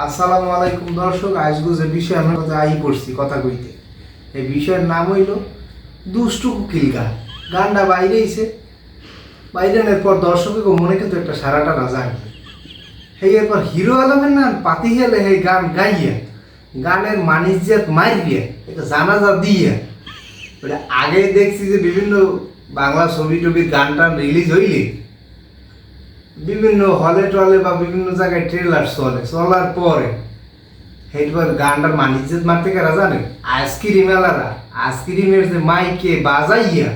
আসসালামু আলাইকুম দর্শক আজগো যে বিষয় আমরা কথা আই করছি, কথা কইতে। এই বিষয়ের নাম হইল দুষ্টু কুকিল গান। গানটা বাইরে আইছে। বাইরে আনার পর দর্শকের মনে কিন্তু একটা সারাটা রাজা আনবে। সেই এরপর হিরো আলমের নাম পাতি গেলে সেই গান গাইয়া, গানের মানিজ্যাত মারিয়া এটা জানাজা দিয়া। ওটা আগে দেখছি যে বিভিন্ন বাংলা ছবি টবির গান টান রিলিজ হইলে বিভিন্ন হলে টলে বা বিভিন্ন জায়গায় ট্রেলার চলে, চলার পরে সেইবার গানটার মানিজ্যত মারতে কারা জানে? আইসক্রিম এলারা, আইসক্রিমের যে মাইকে বাজাইয়া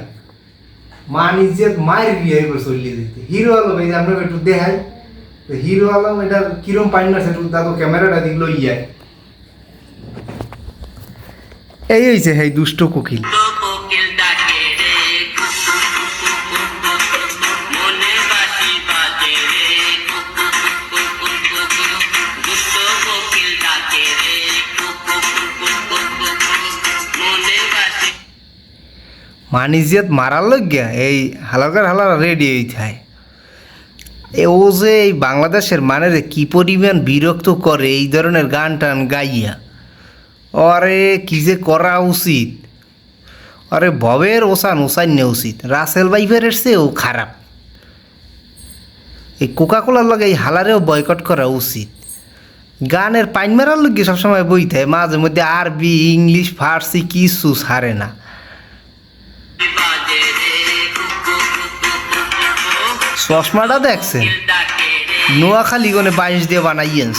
মানিজ্যত মায়ের বিয়ে এবার চলিয়ে দিতে। হিরো আলম, এই আপনাকে একটু দেখাই, তো হিরো আলম এটা কিরম পাইন না সেটু তা তো ক্যামেরাটা দিক লইয়া এই হয়েছে সেই দুষ্ট কোকিল। মানিজিয়াত মারার লগ্যা এই হালাকার হালার রেডি হয়ে। থাকে এ ও যে এই বাংলাদেশের মানে কি পরিমাণ বিরক্ত করে এই ধরনের গান টান গাইয়া। আরে, কি যে করা উচিত? অরে ভবের ওসান ওসান নেওয়া উচিত। রাসেল বাইফের চেয়েও খারাপ। এই কোকা কোলার লগে এই হালারেও বয়কট করা উচিত। গানের পাইন মারার লগে সবসময় বই থাকে মাঝে মধ্যে আরবি, ইংলিশ, ফার্সি কিছু ছাড়ে না। চশমাটা দেখছেন? নোয়াখালী গনে বাইশ দিয়ে বানাইয়েন্স